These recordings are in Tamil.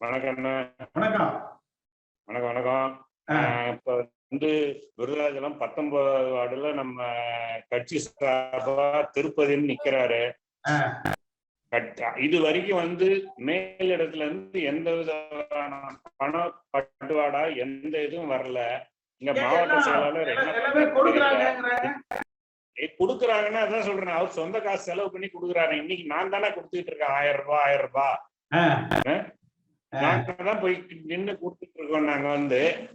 வணக்கம் வணக்கம். வணக்கம் வணக்கம். இப்ப வந்து விருதாச்சலம் பத்தொன்பது வார்டுல நம்ம கட்சி சார்பா திருப்பதின்னு நிக்கிறாரு. இது வரைக்கும் வந்து மேலிடத்துல இருந்து எந்த விதமான பண பட்டுவாடா எந்த இதுவும் வரல. இங்க மாவட்ட செயலாளர் கொடுக்குறாங்கன்னா அதான் சொல்றேன். அவர் சொந்த காசு செலவு பண்ணி கொடுக்குறாரு. இன்னைக்கு நான் தானே கொடுத்துட்டு இருக்கேன். ஆயிரம் ரூபாய் ஆயிரம் ரூபாய். ஆ, ஆ? ஆ, நாங்க தான் போய் நின்னு கொடுத்துட்டு இருக்கோம். நாங்க வந்து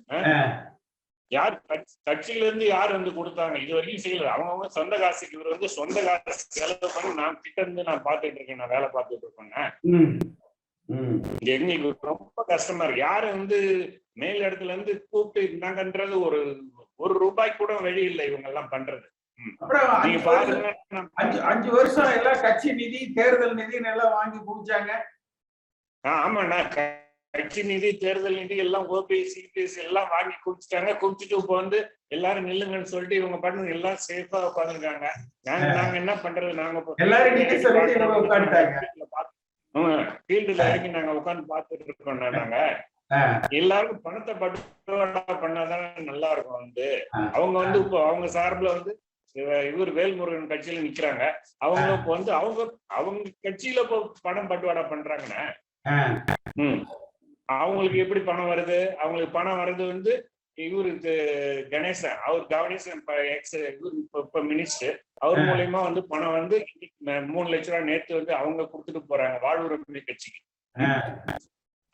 யார் கட்சி- கட்சியில இருந்து யார் வந்து கொடுத்தாங்க? இது வரைக்கும் செய்யல. அவங்கவுங்க சொந்த காசுக்கு இவர் வந்து சொந்த காசு செலவு பண்ணி நான் கிட்ட இருந்து நான் பார்த்துட்டு இருக்கேன். நான் வேலை பார்த்துட்டு இருக்கேன். எங்களுக்கு ரொம்ப கஷ்டமா இருக்கு. யாரு வந்து மேல் இடத்துல இருந்து கூப்பிட்டு இருந்தாங்கன்றது ஒரு ஒரு ரூபாய் கூட வழி இல்லை இவங்க எல்லாம் பண்றது நீங்க அஞ்சு வருஷம் பாருங்க. நான் அஞ்சு அஞ்சு வருஷம் எல்லாம் கட்சி நிதி தேர்தல் நிதி எல்லாம் வாங்கி குடிச்சாங்க. ஆமாண்ணா. கட்சி நிதி தேர்தல் நிதி எல்லாம் ஓபிஎஸ் சிபிஎஸ் எல்லாம் வாங்கி குடிச்சிட்டாங்க குடிச்சிட்டு இப்போ வந்து எல்லாரும் நில்லுங்கன்னு சொல்லிட்டு இவங்க பண்ணு எல்லாம் சேஃபா உட்காந்துருக்காங்க நாங்க நாங்க என்ன பண்றது? நாங்க. ஃபீல்டுல இறங்கி நாங்க உட்கார்ந்து பார்த்துட்டு இருக்கோம் நாங்க. எல்லாருக்கும் பணத்தை பட்டுவாடா பண்ணாதானே நல்லா இருக்கும் வந்து. அவங்க வந்து இப்போ அவங்க சார்புல வந்து இவ- இவர் வேல்முருகன் கட்சியில நிக்கிறாங்க. அவங்க இப்போ வந்து அவங்க அவங்க கட்சியில இப்போ பணம் பட்டுவாடா பண்றாங்கன்னா. அவங்களுக்கு எப்படி பணம் வருது? அவங்களுக்கு பணம் வர்றது வந்து இவருக்கு கணேசன். அவர் கணேசன் இவரு இப்ப- இப்ப மினிஸ்டர் அவர். மூலியமா வந்து பணம் வந்து மூணு லட்ச ரூபாய் நேத்து வந்து அவங்க கொடுத்துட்டு போறாங்க வாழ்வுரிமை கட்சிக்கு.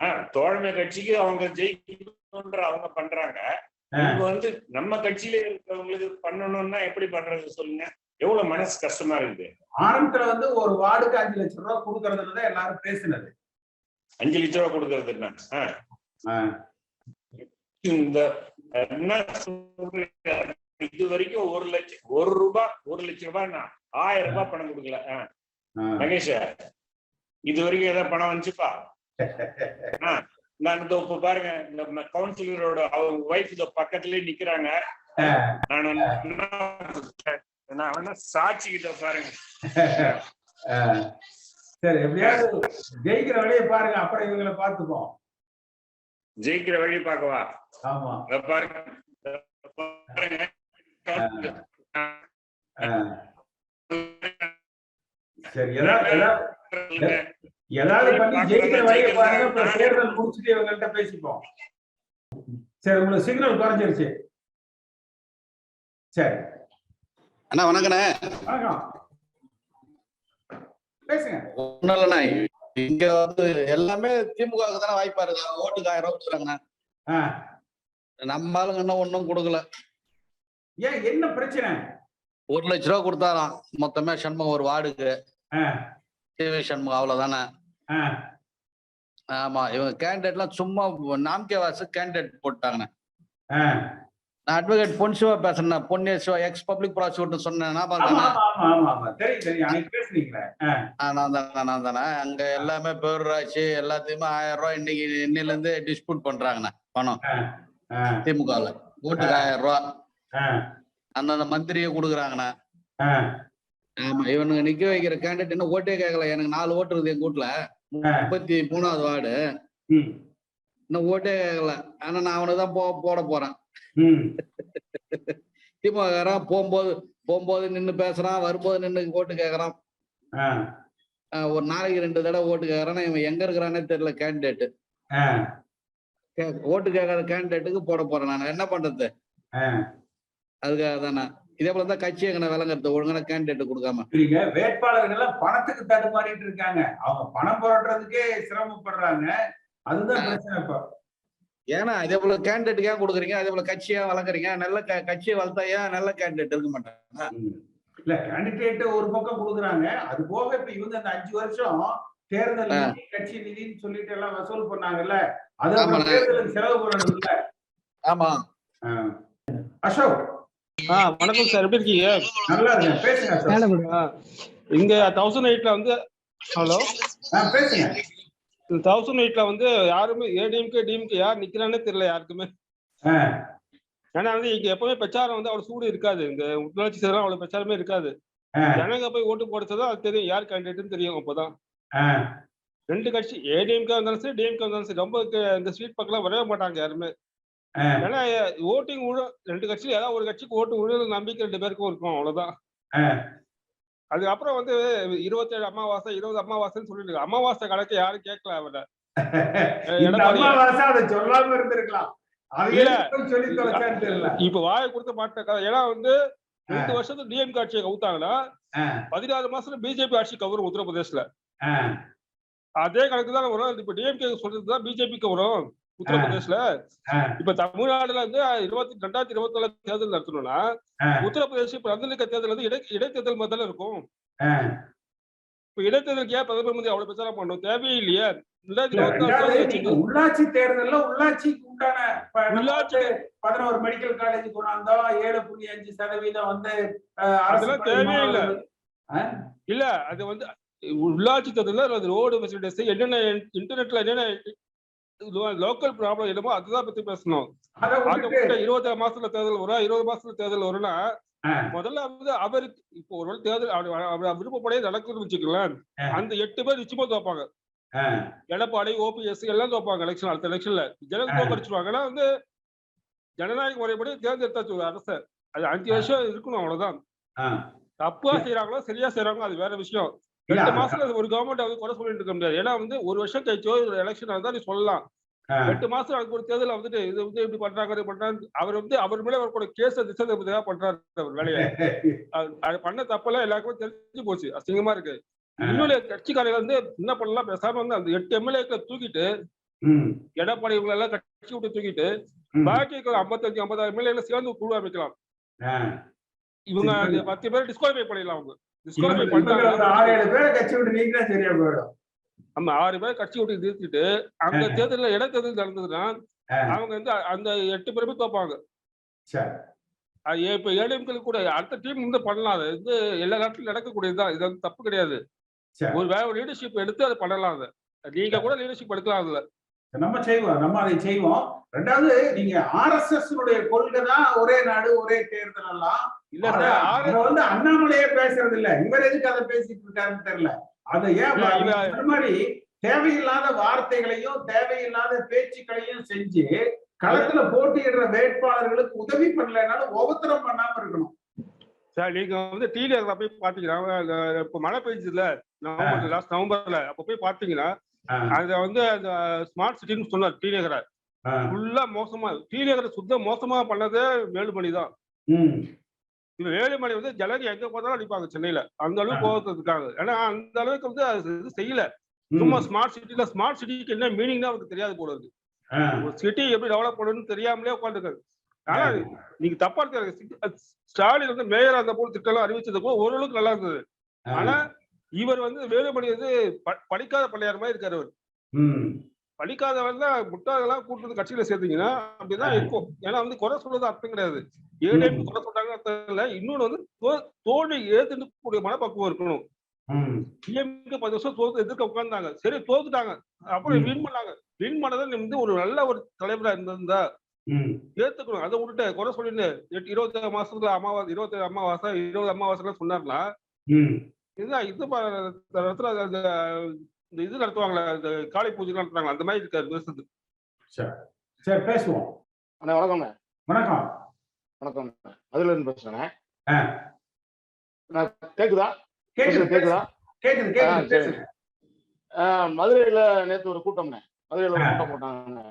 ஆஹ் தோழமை கட்சிக்கு அவங்க ஜெயிக்கணும்ன்ற அவங்க பண்றாங்க. இவங்க வந்து நம்ம கட்சியில இருக்கிறவங்களுக்கு பண்ணணும்னா எப்படி பண்றது சொல்லுங்க? எவ்வளவு மனசு கஷ்டமா இருக்குது? ஆரம்பத்துல வந்து ஒரு வார்டுக்கு அஞ்சு லட்சம் ரூபாய் கொடுக்கறதுல தான் எல்லாரும் பேசினது. அஞ்சு லட்ச ரூபாய் கொடுக்கறது என்ன? இந்த? இது வரைக்கும் ஒரு லட்சம் ஒரு ரூபாய் ஒரு லட்சம் ரூபாய் ஆயிரம் ரூபாய் பணம் கொடுக்கல. மகேஷ் இது வரைக்கும் ஏதாவது பணம் வந்துச்சுப்பா? நான் இதோ இப்ப பாருங்க இந்த கவுன்சிலரோட அவங்க ஒய்ஃப் இதோ பக்கத்துலயே நிக்கிறாங்க. நான் சாட்சி கிட்ட பாருங்க. சரி எப்படியாவது ஜெயிக்கிற வழியை பாருங்க அப்புறம் இவங்களை பார்த்துப்போம். ஜெயிக்கிற வழி பார்க்கவா? ஆமா. சரி ஏதாவது பண்ணி ஜெயிக்கிற வழியை பாருங்க அப்புறம் தேர்தல் முடிச்சுட்டு இவங்கள்ட்ட பேசிப்போம். சரி உங்களுக்கு சிக்னல் குறைஞ்சிருச்சு. சரி. அண்ணா வணக்கண்ணே. வணக்கம். பேசுங்க. இங்க வந்து எல்லாமே திமுகவுக்கு தானே வாய்ப்பா இருக்கு. ஓட்டுக்கு ஆயிரம் ரூபாய் கொடுக்குறாங்கண்ணா. நம்ம ஆளுங்க இன்னும் ஒண்ணும் கொடுக்கல. ஏன் என்ன பிரச்சனை? ஒரு லட்ச ரூபா கொடுத்தாராம் மொத்தமே சண்முகம் ஒரு வார்டுக்கு. டிவி சண்முகம் அவ்வளவுதானே. ஆமா இவங்க கேண்டிடேட்லாம் சும்மா நாம்கே வாசு கேண்டிடேட் போட்டாங்கண்ணே. நான் அட்வொகேட் பொன் சிவா பேசுறேன். பொன்னே சிவா எக்ஸ் பப்ளிக் ப்ராசிக்யூட்டர் சொன்னேன். நான் தானே நான் தானே. அங்க எல்லாமே பேரூராட்சி எல்லாத்தையுமே ஆயிரம் ரூபாய் இன்னைக்கு இன்னில இருந்து டிஸ்பியூட் பண்றாங்கண்ணே பணம். ஆ, திமுகவில் ஓட்டுக்கு ஆயிரம் ரூபாய். அந்தந்த மந்திரியை கொடுக்குறாங்கண்ணா. ஆமா இவனுங்க நிக்க வைக்கிற கேண்டிடேட் இன்னும் ஓட்டே கேட்கல எனக்கு நாலு ஓட்டு இருக்குது எங்க வீட்டுல ஆ. முப்பத்தி மூணாவது வார்டு. இன்னும் ஓட்டே கேட்கல ஆனா நான் அவனுக்கு தான் போட போறேன். ம், திமுக போகும்போது போகும்போது நின்னு பேசுறான் வரும்போது நின்னு ஓட்டு ஆஹ் ஒரு நாளைக்கு ரெண்டு தடவை ஓட்டு கேக்குறான் இவன் எங்க இருக்கிறானே தெரியல கேண்டிடேட் ஓட்டு கேட்காத கேண்டிடேட்டுக்கு போட போறேன் நான். என்ன பண்றது. அதுக்காக தானே. இதே போல தான் கட்சி எங்கன விளங்குறது ஒழுங்கான கேண்டிடேட் கொடுக்காம. புரியுங்க. வேட்பாளர்கள் எல்லாம் பணத்துக்கு தடுமாறிட்டு இருக்காங்க. அவங்க பணம் புரட்டுறதுக்கே சிரமப்படுறாங்க. அதுதான் பிரச்சனை இப்போ. ஏன்னா இதே போல கேண்டிடேட் ஏன் கொடுக்குறீங்க அதே போல கட்சியா வளர்க்குறீங்க நல்ல க- கட்சியை வளர்த்தா ஏன் நல்ல கேண்டிடேட் இருக்க மாட்டாங்க. இல்ல கேண்டிடேட் ஒரு பக்கம் கொடுக்குறாங்க அது போக இப்ப இவங்க அந்த அஞ்சு வருஷம் தேர்தல் கட்சி நிதின்னு சொல்லிட்டு எல்லாம் வசூல் பண்ணாங்கல்ல அது. தேர்தலுக்கு செலவு பண்ணணும் இல்ல ஆமா அசோக். ஆ வணக்கம் சார். எப்படி இருக்கீங்க? நல்லா இருக்கேன். பேசுங்க இங்க தௌசண்ட் எயிட்ல வந்து ஹலோ? ஆ, பேசுங்க தௌசண்ட் எயிட்ல வந்து யாருமே ஏடிஎம்கே டிஎம்கே யார் நிக்கிறானே தெரியல யாருக்குமே. ஏன்னா வந்து இங்க எப்பவுமே பிரச்சாரம் வந்து அவ்வளவு சூடு இருக்காது. இந்த உள்ளாட்சி சேரம் அவ்வளவு பிரச்சாரமே இருக்காது. ஜனங்க போய் ஓட்டு போடுறதுதான் அது தெரியும். யார் கேண்டிடேட்னு தெரியும் அப்போதான். ரெண்டு கட்சி ஏடிஎம்கே இருந்தாலும் சரி டிஎம்கே இருந்தாலும் சரி ரொம்ப இந்த ஸ்வீட் பக்கம் வரவே மாட்டாங்க யாருமே. ஏன்னா ஓட்டிங் உழு ரெண்டு கட்சியில ஏதாவது ஒரு கட்சிக்கு ஓட்டு உழுது நம்பிக்கை ரெண்டு பேருக்கும் இருக்கும் அவ்வளவுதான். அதுக்கப்புறம் வந்து இருபத்தேழு அமாவாசை இருபது அமாவாசைன்னு சொல்லிட்டு அமாவாசை கணக்கு யாரும் கேட்கல அவட அம்மாவாசை அதை சொல்லாம இருந்திருக்கலாம். இப்ப வாயை கொடுத்த மாட்டேன் ஏன்னா வந்து ரெண்டு வருஷத்துக்கு டிஎம்கே ஆட்சியை கவுத்தாங்கன்னா பதினாறு மாசத்துல பிஜேபி ஆட்சி கவரும் உத்தரப்பிரதேஷ்ல. ஆ, அதே கணக்கு தான் வரும். இப்ப டிஎம்கே சொல்றது தான் பிஜேபிக்கு வரும். உத்தரப்பிரதேஷ்ல. இப்ப தமிழ்நாடுல வந்து இருபத்தி ரெண்டாயிரத்தி இருபத்தி நாலு தேர்தல் நடத்தணும்னா. உத்தரப்பிரதேச இப்ப நடந்திருக்க தேர்தல் வந்து இடை இடைத்தேர்தல் மாதிரி இருக்கும். இப்ப இடைத்தேர்தலுக்கு ஏன் பிரதமர் மந்திரி அவ்வளவு பிரச்சாரம் பண்ணணும் தேவையே இல்லையே ரெண்டாயிரத்தி இல்ல, இருபத்தி நாலு ரெண்டாவது தேர்தல் நீங்க வச்சுட்டு உள்ளாட்சி தேர்தல்ல உள்ளாட்சிக்கு உண்டான உள்ளாட்சி- பதினோரு மெடிக்கல் காலேஜ் கொண்டாந்தோம் ஏழு புள்ளி அஞ்சு சதவீதம் வந்து அதெல்லாம் பள்ளி தேவையே இல்ல. அது வந்து உள்ளாட்சி தேர்தல் அது ரோடு ஃபெசிலிட்டிஸ் என்னென்ன இன்டர்நெட்ல என்னென்ன லோக்கல் ப்ராப்ளம் என்னமோ அதுதான் பத்தி பேசணும். இருபத்தி மாசத்துல தேர்தல் வரும் இருபது மாசத்துல தேர்தல் வரும்னா. முதல்ல வந்து அவருக்கு இப்போ ஒரு வேளை தேர்தல் விருப்பப்படியே நடக்குதுன்னு வச்சுக்கலாம். அந்த எட்டு பேர் நிச்சயமா தோப்பாங்க. எடப்பாடி ஓபிஎஸ் எல்லாம் தோப்பாங்க எலெக்ஷன் அடுத்த எலெக்ஷன்ல ஜனங்க ஆ. தோக்கடிச்சிருவாங்க. ஏன்னா வந்து ஜனநாயக முறைப்படி தேர்ந்தெடுத்தாச்சு ஒரு அரசை. அது அஞ்சு வருஷம் இருக்கணும் அவ்வளவுதான். தப்பா செய்யறாங்களோ சரியா செய்யறாங்களோ அது வேற விஷயம். எட்டு மாசத்துல ஒரு கவர்மெண்ட் வந்து குறை சொல்லிட்டு இருக்க முடியாது. ஏன்னா வந்து ஒரு வருஷம் கழிச்சோ ஒரு எலெக்ஷன் இருந்தா நீ சொல்லலாம். எட்டு மாசம் அதுக்கு ஒரு தேர்தல் வந்துட்டு இது வந்து இப்படி பண்றாங்க பண்றாங்க. அவர் வந்து அவர் மேல வரக்கூடிய கேஸ் திசை திருப்பதியா பண்றாரு அவர் வேலையை. அது பண்ண தப்பெல்லாம் எல்லாருக்குமே தெரிஞ்சு போச்சு. அசிங்கமா இருக்கு. இன்னொரு கட்சிக்காரங்க வந்து என்ன பண்ணலாம் பேசாம வந்து அந்த எட்டு எம்எல்ஏக்களை தூக்கிட்டு எடப்பாடி இவங்க எல்லாம் கட்சி விட்டு தூக்கிட்டு ம். பாக்கி இருக்கிற ஐம்பத்தஞ்சு ஐம்பதாயிரம் எம்எல்ஏ சேர்ந்து குழு அமைக்கலாம். இவங்க பத்து பேர் டிஸ்குவாலிஃபை பண்ணிடலாம் அவங்க. ஆறு பண்ணிட்டாங்க ஏழு பேரை கட்சி விட்டு நீக்கினா சரியா போயிடும். நம்ம ஆறு பேர் கட்சி விட்டு நிறுத்திட்டு அந்த. தேர்தலில் இடைத்தேர்தல் நடந்ததுன்னா. அவங்க வந்து அந்த எட்டு பேருமே தோப்பாங்க இப்ப ஏடிஎம்கள் கூட அடுத்த டீம் வந்து பண்ணலாம். அது வந்து எல்லா நாட்டிலும் நடக்கக்கூடியதுதான் இது வந்து தப்பு கிடையாது. ஒரு வேற லீடர்ஷிப் எடுத்து அதை பண்ணலாம் அதை. நீங்க கூட லீடர்ஷிப் எடுக்கலாம் அதுல. நம்ம செய்வோம். நம்ம அதை செய்வோம். ரெண்டாவது நீங்க ஆர்எஸ்எஸ் கொள்கை தான் ஒரே நாடு ஒரே தேர்தல் எல்லாம் இல்ல சார். வந்து அண்ணாமலையே பேசுறது இல்ல இவர் எதுக்கு அதை பேசிட்டு இருக்காருன்னு தெரியல. அதை ஏன் மாதிரி தேவையில்லாத வார்த்தைகளையும் தேவையில்லாத பேச்சுக்களையும் செஞ்சு களத்துல போட்டியிடுற வேட்பாளர்களுக்கு உதவி பண்ணலைனாலும் உபத்திரம் பண்ணாம இருக்கணும். சார் நீங்க வந்து டிவில போய் பாத்தீங்கன்னா இப்ப மழை பெய்ஞ்சதுல நவம்பர் லாஸ்ட் நவம்பர்ல அப்ப போய் பாத்தீங்கன்னா அத வந்து அந்த ஸ்மார்ட் சிட்டின்னு சொன்னார் டி நகரை ஆஹ் ஃபுல்லா மோசமா டி நகரை சுத்த மோசமா பண்ணதே வேலுமணி தான் இந்த வேலுமணி வந்து ஜனங்க எங்க போனாலும் அடிப்பாங்க சென்னையில. அந்த அளவுக்கு இருக்காங்க. ஏன்னா அந்த அளவுக்கு வந்து அது செய்யல. சும்மா ஸ்மார்ட் சிட்டில ஸ்மார்ட் சிட்டிக்கு என்ன மீனிங் அவருக்கு தெரியாது போல இருக்கு. சிட்டி எப்படி டெவலப் பண்ணணும்னு தெரியாமலே உட்காந்துருக்காரு ஆனா நீங்க தப்பா இருக்காரு ஸ்டாலின் வந்து மேயரா இருந்த போது திட்டம் அறிவிச்சது கூட ஓரளவுக்கு நல்லா இருந்தது. ஆனா இவர் வந்து வேலுமணி வந்து படிக்காத பிள்ளையார் மாதிரி இருக்காரு அவர். படிக்காதவன் தான் முட்டாளெல்லாம் கூட்டு வந்து கட்சியில சேர்த்தீங்கன்னா அப்படிதான் இருக்கும். ஏன்னா வந்து குறை சொல்றது அர்த்தம் கிடையாது. ஏடிஎம் குறை சொல்றாங்க அர்த்தம் இல்ல. இன்னொன்னு வந்து தோல்வி ஏத்துக்கூடிய மனப்பக்குவம் இருக்கணும். டிஎம்கே பத்து வருஷம் தோத்து எதிர்க்க உட்கார்ந்தாங்க. சரி தோத்துட்டாங்க. அப்புறம். வின் பண்ணாங்க. வின் பண்ணதை வந்து ஒரு நல்ல ஒரு தலைவரா இருந்திருந்தா ஏத்துக்கணும். அதை விட்டுட்டு குறை சொல்லிட்டு எட்டு இருபத்தி மாசத்துல அமாவாசை இருபத்தி அமாவாசை இருபது அமாவாசை சொன்னார்னா இதுதான் இது அந்த இந்த இது நடத்துவாங்களே இந்த காளி பூஜை நடத்துறாங்க அந்த மாதிரி இருக்காரு பேசுறது. சரி சரி பேசுவோம். அண்ணா வணக்கம்ண்ணே. வணக்கம். வணக்கம். அதுல இருந்து பேசுறேன் கேக்குதா? கேக்குது கேக்குதா? கேக்குது கேக்குது மதுரையில நேத்து ஒரு கூட்டம்ண்ணே. மதுரையில ஒரு. கூட்டம் போட்டாங்க.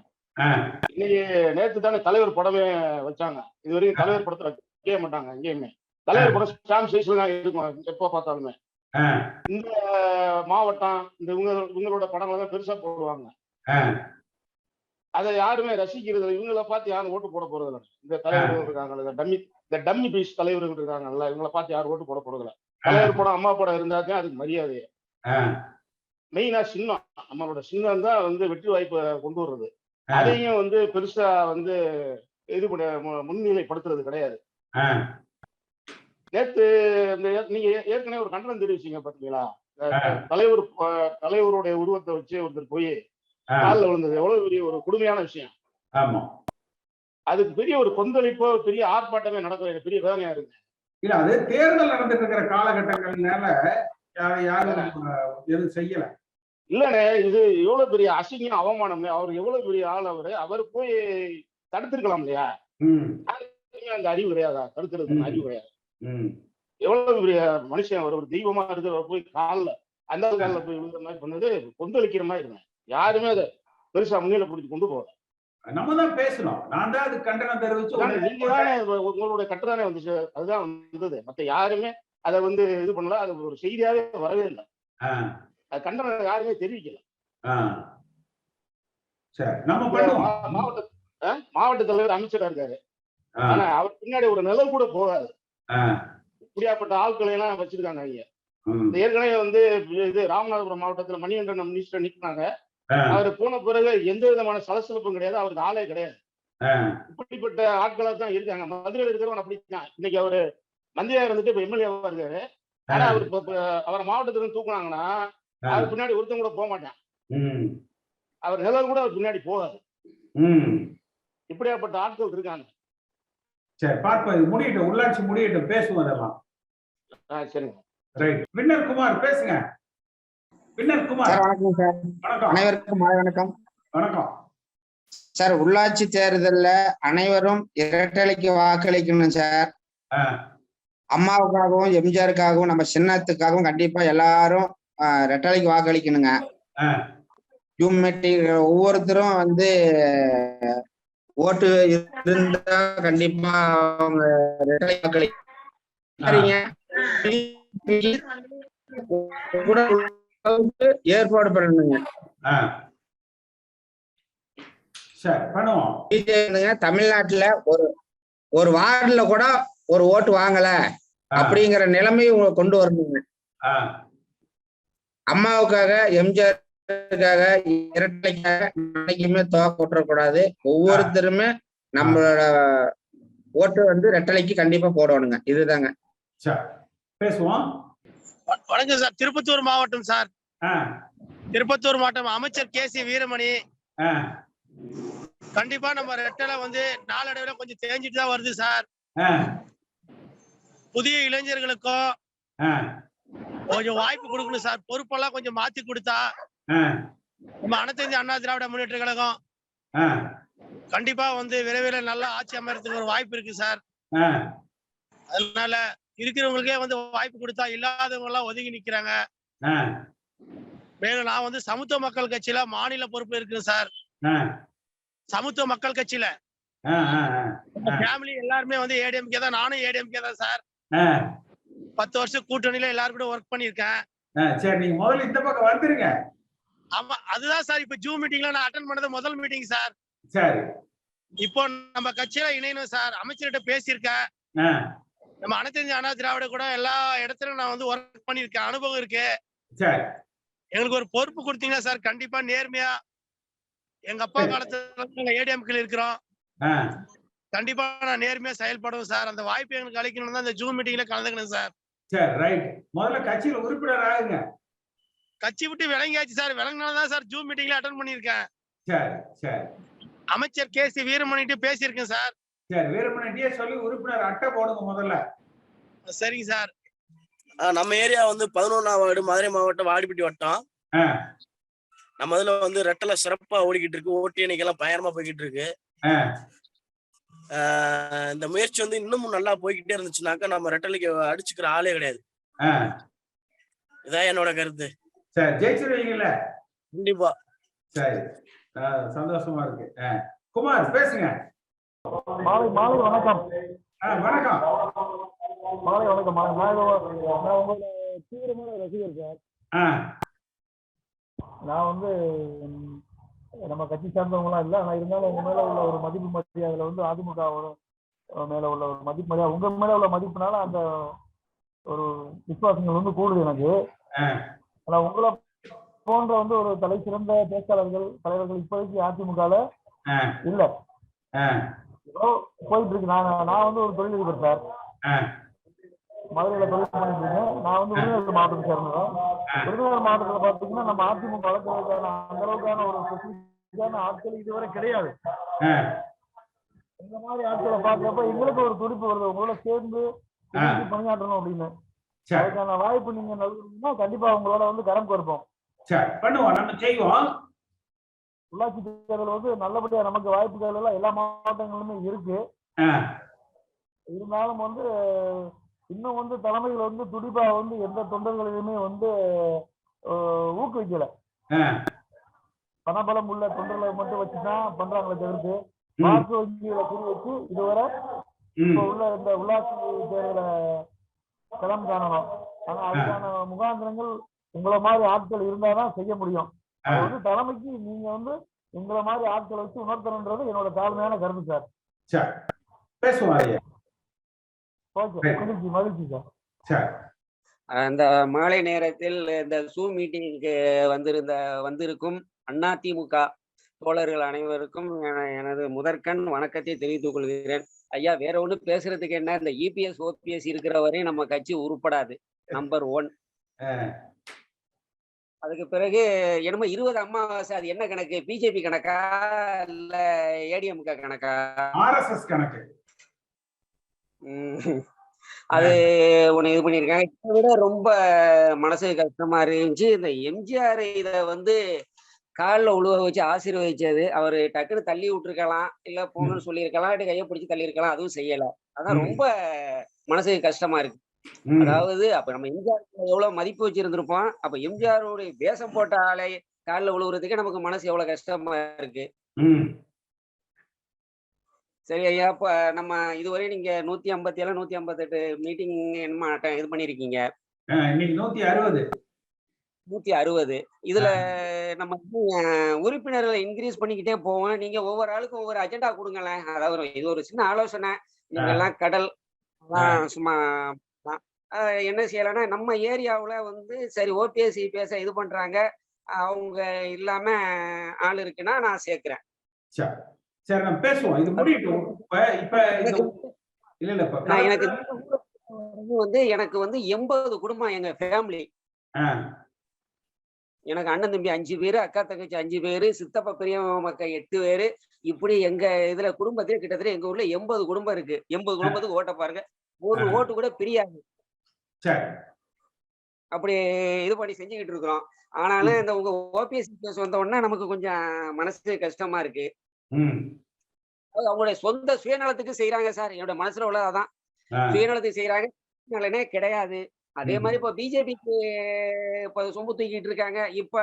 இன்னைக்கு நேத்து தானே தலைவர் படமே வச்சாங்க. இது வரைக்கும் தலைவர் படத்தை வைக்கவே மாட்டாங்க எங்கேயுமே. தலைவர் படம் ஸ்டாம்ப் சைஸ்ல தான் இருக்கும் எப்போ பார்த்தாலுமே. இந்த மாவட்டம் இந்த இவங்க இவங்களோட படங்களை தான் பெருசா போடுவாங்க. அதை யாருமே ரசிக்கிறது. இவங்கள பார்த்து யாரும் ஓட்டு போட போறது இல்ல. இந்த தலைவர்கள் இருக்காங்கல்ல இந்த டம்மி இந்த டம்மி பீஸ் தலைவர்கள் இருக்காங்கல்ல இவங்கள பார்த்து யாரும் ஓட்டு போட போறது இல்ல. தலைவர் படம் அம்மா படம் இருந்தாதான் அதுக்கு மரியாதை ஆ. மெயினா சின்னம். நம்மளோட சின்னம் தான் வந்து வெற்றி வாய்ப்பை கொண்டு வர்றது. அதையும் வந்து பெருசா வந்து இது பண்ண முன்னிலைப்படுத்துறது கிடையாது. நேத்து இந்த நீங்க ஏற்கனவே ஒரு கண்டனம் தெரிவிச்சீங்க பாத்தீங்களா. தலைவர் தலைவருடைய உருவத்தை வச்சு ஒருத்தர் போய். காலில் விழுந்தது. எவ்வளவு பெரிய ஒரு கொடுமையான விஷயம். ஆமா. அதுக்கு பெரிய ஒரு கொந்தளிப்போ பெரிய ஆர்ப்பாட்டமே நடக்கிற பெரிய வேதனையா இருக்கு. இல்ல அது தேர்தல் நடந்துட்டு இருக்கிற காலகட்டங்கள்னால யாரும் எதுவும் செய்யல. இல்லண்ணே இது எவ்வளவு பெரிய அசிங்கம் அவமானம். அவர் எவ்வளவு பெரிய ஆள் அவரு? அவர் போய் தடுத்திருக்கலாம் இல்லையா? அந்த அறிவு கிடையாதா? தடுக்கிறது. அறிவு கிடையாது. எவ்வளவு பெரிய மனுஷன் அவர் ஒரு தெய்வமா இருக்கிற போய் காலில் அந்த காலில் போய் விழுந்த மாதிரி பண்ணது கொந்தளிக்கிற மாதிரி இருந்தேன். யாருமே அதை பெருசா முன்னிலை பிடிச்சி கொண்டு போகல. நம்ம தான் பேசணும். நான் தான் அது கண்டனம் தெரிவிச்சு அதானே, உடனே நீங்க தானே உங்களுடைய கட்டு தானே வந்துச்சு. அதுதான் வந்தது. மத்த யாருமே அதை வந்து இது பண்ணல. அது ஒரு செய்தியாவே வரவே இல்லை. அது கண்டனம் யாருமே தெரிவிக்கல. மாவட்ட? மாவட்ட தலைவர் அமைச்சரா இருக்காரு. ஆனா அவர் பின்னாடி ஒரு நிலம் கூட போகாது. இப்படியாப்பட்ட ஆட்களை எல்லாம் வச்சிருக்காங்க இந்த ஏற்கனவே வந்து இது ராமநாதபுரம் மாவட்டத்துல மணிகண்டன் மினிஸ்டர் நிற்கிறாங்க அவர் போன பிறகு எந்த விதமான சலசலப்பும் கிடையாது. அவருக்கு ஆளே கிடையாது. இப்படிப்பட்ட ஆட்களா தான் இருக்காங்க. மதுரையில் இருக்கிறவன் அப்படித்தான். இன்னைக்கு அவரு மந்திரியா இருந்துட்டு இப்ப எம்எல்ஏவா இருக்காரு. ஆனா அவர் அவரை மாவட்டத்துல இருந்து தூக்குனாங்கன்னா அவர் பின்னாடி ஒருத்தன் கூட போக மாட்டான். அவர் நிழல் கூட அவர் பின்னாடி போகாது. இப்படியாப்பட்ட ஆட்கள் இருக்காங்க. சரி பார்ப்போம். இது முடியட்டும். உள்ளாட்சி முடியட்டும். பேசுவோம் அதெல்லாம் ரைட். வின்னர் குமார் பேசுங்க. வின்னர் குமார். சார் வணக்கம் சார். வணக்கம். அனைவருக்கும் மாலை வணக்கம். வணக்கம். சார் உள்ளாட்சி தேர்தல்ல அனைவரும் இரட்டலைக்கு வாக்களிக்கணும் சார். அம்மாவுக்காகவும் எம்ஜிஆருக்காகவும் நம்ம சின்னத்துக்காகவும் கண்டிப்பா எல்லாரும் ரெட்டலைக்கு வாக்களிக்கணுங்க. ஜூம் மீட்டிங் ஒவ்வொருத்தரும் வந்து ஓட்டு இருந்தா கண்டிப்பா அவங்க கூட ஏற்பாடு பண்ணணுங்க. தமிழ்நாட்டுல ஒரு ஒரு வார்டுல கூட ஒரு ஓட்டு வாங்கல. அப்படிங்கிற நிலைமை உங்க கொண்டு வரணுங்க. அம்மாவுக்காக எம்ஜிஆருக்காக இரட்டைக்காக என்னைக்குமே துவக்க விட்டுறக்கூடாது ஒவ்வொருத்தருமே நம்மளோட ஓட்டு வந்து ரெட்டலைக்கு கண்டிப்பா போடணுங்க. இதுதாங்க. சரி பேசுவோம். வணக்கம் சார். திருப்பத்தூர் மாவட்டம் சார். திருப்பத்தூர் மாவட்டம் அமைச்சர் கே சி வீரமணி. கண்டிப்பா நம்ம ரெட்டலை வந்து நாளடைவுல கொஞ்சம் தேஞ்சிட்டு தான் வருது சார். புதிய இளைஞர்களுக்கும் கொஞ்சம் வாய்ப்பு கொடுக்கணும் சார். பொறுப்பெல்லாம் கொஞ்சம் மாத்தி கொடுத்தா நம்ம அனைத்து அண்ணா திராவிட முன்னேற்ற கழகம் கண்டிப்பா வந்து விரைவில் நல்ல ஆட்சி அமையறதுக்கு ஒரு வாய்ப்பு இருக்கு சார். அதனால இருக்கிறவங்களுக்கே வந்து வாய்ப்பு கொடுத்தா இல்லாதவங்க எல்லாம் ஒதுங்கி நிக்கிறாங்க. மேலும் நான் வந்து சமத்துவ மக்கள் கட்சியில மாநில பொறுப்பு இருக்குங்க சார். சமத்துவ மக்கள் கட்சியில. ஃபேமிலி எல்லாருமே வந்து ஏடிஎம்கே தான் நானும் ஏடிஎம்கே தான் சார். பத்து வருஷம் கூட்டணியில எல்லாரும் கூட ஒர்க் பண்ணியிருக்கேன். ஆ, சரி நீங்க முதல்ல இந்த பக்கம் வந்துருங்க. ஆமா அதுதான் சார். இப்ப ஜூம் மீட்டிங்ல நான் அட்டன் பண்ணது முதல் மீட்டிங் சார். சரி. இப்போ நம்ம கட்சியில இணையணும் சார். அமைச்சர்கிட்ட பேசியிருக்கேன். நம்ம அனைத்து இந்திய அண்ணா திராவிட கூட எல்லா இடத்துலயும் நான் வந்து ஒர்க் பண்ணியிருக்கேன். அனுபவம் இருக்கு. எங்களுக்கு ஒரு பொறுப்பு கொடுத்தீங்கன்னா சார் கண்டிப்பா நேர்மையா எங்க அப்பா காலத்துல நாங்க ஏடிஎம்கில் இருக்கிறோம். கண்டிப்பா நான் நேர்மையா செயல்படுவேன் சார். அந்த வாய்ப்பு எங்களுக்கு அளிக்கணும் தான் இந்த ஜூம் மீட்டிங்ல கலந்துக்கணும் சார். சரி ரைட் முதல்ல கட்சியில உறுப்பினர் ஆகுங்க. கட்சி விட்டு விளங்கியாச்சு சார். விளங்கினால்தான் சார் ஜூம் மீட்டிங்ல அட்டன் பண்ணியிருக்கேன். சரி சரி. அமைச்சர் கே சி வீரமணிட்டு பேசியிருக்கேன் சார். சரி வீரமணிட்டியே சொல்லி உறுப்பினர் அட்டை போடுங்க முதல்ல. சரிங்க சார். நம்ம ஏரியா வந்து பதினொன்னாம் வார்டு மதுரை மாவட்டம் வாடிப்பட்டி வட்டம். நம்ம இதுல வந்து ரெட்டலை சிறப்பா ஓடிக்கிட்டு இருக்கு. ஓட்டு எண்ணிக்கைலாம் பயங்கரமா போய்கிட்டு இருக்கு. இந்த முயற்சி வந்து இன்னமும் நல்லா போய்கிட்டே இருந்துச்சுனாக்கா நம்ம ரெட்டலைக்கு அடிச்சுக்கிற ஆளே கிடையாது. இதான் என்னோட கருத்து. சரி ஜெயிச்சிருவீங்கல்ல? கண்டிப்பா. சரி. சந்தோஷமா இருக்கு. குமார் பேசுங்க. மாலை மாலை வணக்கம். வணக்கம். மாலை வணக்கம் நான் உங்களோட தீவிரமான ரசிகர் சார். ஆ, நான் வந்து நம்ம கட்சி சார்ந்தவங்களாம் இல்லை. ஆனா இருந்தாலும் உங்க மேல உள்ள ஒரு மதிப்பு மரியாதையில வந்து அதிமுகவோட மேல உள்ள ஒரு மதிப்பு மரியாதை உங்க மேல உள்ள மதிப்புனால அந்த ஒரு விசுவாசங்கள் வந்து கூடுது எனக்கு. ஆனா உங்களை போன்ற வந்து ஒரு தலை சிறந்த பேச்சாளர்கள் தலைவர்கள் இப்போதைக்கு அதிமுகல. இல்ல. போயிட்டு இருக்கு நான் நான் வந்து ஒரு தொழிலதிபர் சார். மதுரையில தொழில் பண்ணிட்டு இருக்கேன் நான் வந்து விருதுநகர் மாவட்டத்தை சேர்ந்தவன். ஆ. விருதுநகர் மாவட்டத்துல பாத்தீங்கன்னா நம்ம அதிமுக வளர்க்கறதுக்கான அந்த அளவுக்கான ஒரு ஸ்பெசிஃபிக்கான ஆட்கள் இதுவரை கிடையாது. இந்த மாதிரி ஆட்களை பாக்குறப்ப எங்களுக்கு ஒரு துடிப்பு வருது. உங்களோட சேர்ந்து பணியாற்றணும் அப்படின்னு. அதுக்கான வாய்ப்பு நீங்க நல்குறீங்கன்னா கண்டிப்பா உங்களோட வந்து கரம் கொடுப்போம். சரி பண்ணுவோம். நம்ம செய்வோம். உள்ளாட்சி தேர்தல் வந்து நல்லபடியா நமக்கு வாய்ப்புகள் எல்லாம் எல்லா மாவட்டங்களிலுமே இருக்கு. இருந்தாலும் வந்து இன்னும் வந்து தலைமைகள் வந்து துடிப்பா வந்து எந்த தொண்டர்களையுமே வந்து ஊக்குவிக்கல. பணபலம் உள்ள தொண்டர்களை மட்டும் வச்சுதான் பண்றாங்களே தவிர்த்து வாக்கு வங்கிகளை குறி வச்சு இதுவரை இப்ப உள்ள இந்த உள்ளாட்சி தேர்தலை களம் காணணும். ஆனா அதுக்கான முகாந்திரங்கள் உங்களை மாதிரி ஆட்கள் இருந்தாதான் செய்ய முடியும். அது வந்து தலைமைக்கு நீங்க வந்து உங்களை மாதிரி ஆட்களை வச்சு உணர்த்தணுன்றது என்னோட தாழ்மையான கருத்து சார். ஓகே மகிழ்ச்சி மகிழ்ச்சி சார். சரி அந்த மாலை நேரத்தில் இந்த சூம் மீட்டிங்க்கு வந்திருந்த வந்திருக்கும் அதிமுக தோழர்கள் அனைவருக்கும் என- எனது முதற்கண் வணக்கத்தை தெரிவித்துக் கொள்கிறேன். ஐயா வேற ஒண்ணு பேசுறதுக்கு என்ன? இந்த இபிஎஸ் ஓபிஎஸ் இருக்கிற வரையும் நம்ம கட்சி உருப்படாது. நம்பர் ஒன் அதுக்கு பிறகு என்னமோ இருபது அமாவாசை அது என்ன கணக்கு? பிஜேபி கணக்கா? இல்ல ஏடிஎம்கே கணக்கா? ஆர்எஸ்எஸ் கணக்கு. அது ஒண்ணு இது பண்ணியிருக்காங்க. இதை விட ரொம்ப மனசு கஷ்டமா இருந்துச்சு. இந்த எம்ஜிஆர் இத வந்து காலில் உழுவ வச்சு ஆசீர்வதிச்சது. அவரு டக்குன்னு தள்ளி விட்டுருக்கலாம். இல்ல போகணும்னு சொல்லியிருக்கலாம். இல்லாட்டி கையை பிடிச்சி தள்ளி இருக்கலாம் அதுவும் செய்யல. அதான். ரொம்ப மனசுக்கு கஷ்டமா இருக்கு. அதாவது அப்ப நம்ம எம்ஜிஆர் எவ்வளவு மதிப்பு வச்சிருந்திருப்போம். அப்ப எம்ஜிஆருடைய வேஷம் போட்ட ஆளை காலில் விழுவுறதுக்கு நமக்கு மனசு எவ்வளவு கஷ்டமா இருக்கு. சரி ஐயா இப்ப நம்ம இதுவரை நீங்க நூத்தி ஐம்பத்தி ஏழு நூத்தி ஐம்பத்தெட்டு மீட்டிங் என்னமா இது பண்ணிருக்கீங்க? இன்னைக்கு நூத்தி அறுபது. நூத்தி அறுபது. இதுல நம்ம உறுப்பினர்களை இன்க்ரீஸ் பண்ணிக்கிட்டே போவோம். நீங்க ஒவ்வொரு ஆளுக்கும் ஒவ்வொரு அஜெண்டா கொடுங்களேன். அதாவது இது ஒரு சின்ன ஆலோசனை. நீங்க எல்லாம் கடல் சும்மா என்ன செய்யலாம்னா நம்ம ஏரியாவுல வந்து சரி ஓபிஎஸ் பேச இது பண்றாங்க. அவங்க இல்லாம ஆள் இருக்குன்னா நான் சேர்க்கிறேன். சரி. நம்ம பேசுவோம். இது முடியட்டும். இப்ப இல்ல இல்ல எனக்கு வந்து எனக்கு வந்து எண்பது குடும்பம் எங்க ஃபேமிலி எனக்கு அண்ணன் தம்பி அஞ்சு பேரு அக்கா தங்கச்சி அஞ்சு பேரு சித்தப்பா பெரிய மக்கள் எட்டு பேரு. இப்படி எங்க இதுல குடும்பத்திலே கிட்டத்தட்ட எங்க ஊர்ல எண்பது குடும்பம் இருக்கு. எண்பது குடும்பத்துக்கு ஓட்ட பாருங்க. ஒரு. ஓட்டு கூட பிரியாது. அப்படி இது பண்ணி செஞ்சுக்கிட்டு இருக்கிறோம். ஆனாலும் இந்த உங்க ஓபிஎஸ் வந்த உடனே நமக்கு கொஞ்சம் மனசு கஷ்டமா இருக்கு. அவங்களுடைய சொந்த சுயநலத்துக்கு செய்யறாங்க சார். என்னோட மனசுல உள்ளதான் சுயநலத்துக்கு செய்யறாங்க நலனே கிடையாது. அதே. மாதிரி இப்ப பிஜேபிக்கு இப்ப சொம்பு தூக்கிட்டு இருக்காங்க. இப்ப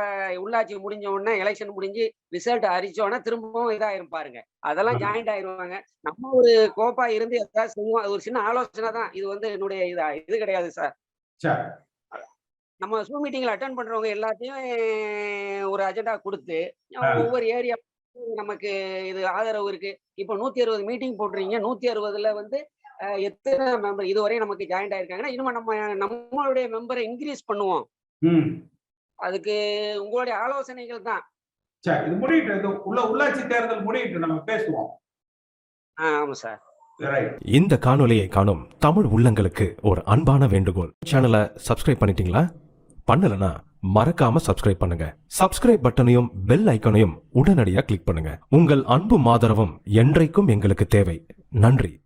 உள்ளாட்சி முடிஞ்ச உடனே எலெக்ஷன் முடிஞ்சு ரிசல்ட் அறிச்ச உடனே திரும்பவும் இதாயிரும் பாருங்க. அதெல்லாம். ஜாயிண்ட் ஆயிருவாங்க. நம்ம ஒரு கோப்பா இருந்து எதாவது செய்வோம். ஒரு சின்ன ஆலோசனை தான். இது வந்து என்னுடைய இதா இது கிடையாது சார் நம்ம ஜூம் மீட்டிங்ல அட்டன் பண்றவங்க எல்லாத்தையும் ஒரு அஜெண்டா கொடுத்து. ஒவ்வொரு ஏரியா நமக்கு இது ஆதரவு இருக்கு. இப்போ நூத்தி அறுபது மீட்டிங் போடுறீங்க நூத்தி அறுபதுல வந்து எத்தனை மெம்பர் இதுவரை நமக்கு ஜாயின்ட் ஆயிருக்காங்கன்னா இனிமே நம்ம நம்மளுடைய மெம்பரை இன்க்ரீஸ் பண்ணுவோம். ம். அதுக்கு உங்களுடைய ஆலோசனைகள் தான். சரி இது முடியட்டும். இது உள்ள உள்ளாட்சி தேர்தல் முடியட்டும். நம்ம பேசுவோம். ஆ, ஆமா சார். ரைட் இந்த காணொளியை காணும் தமிழ் உள்ளங்களுக்கு ஒரு அன்பான வேண்டுகோள். சேனலை சப்ஸ்கிரைப் பண்ணிட்டீங்களா? பண்ணலனா மறக்காம சப்ஸ்கிரைப் பண்ணுங்க. சப்ஸ்கிரைப் பட்டனையும் பெல் ஐக்கனையும் உடனடியாக கிளிக் பண்ணுங்க. உங்கள் அன்பும் ஆதரவும் என்றைக்கும் எங்களுக்கு தேவை. நன்றி.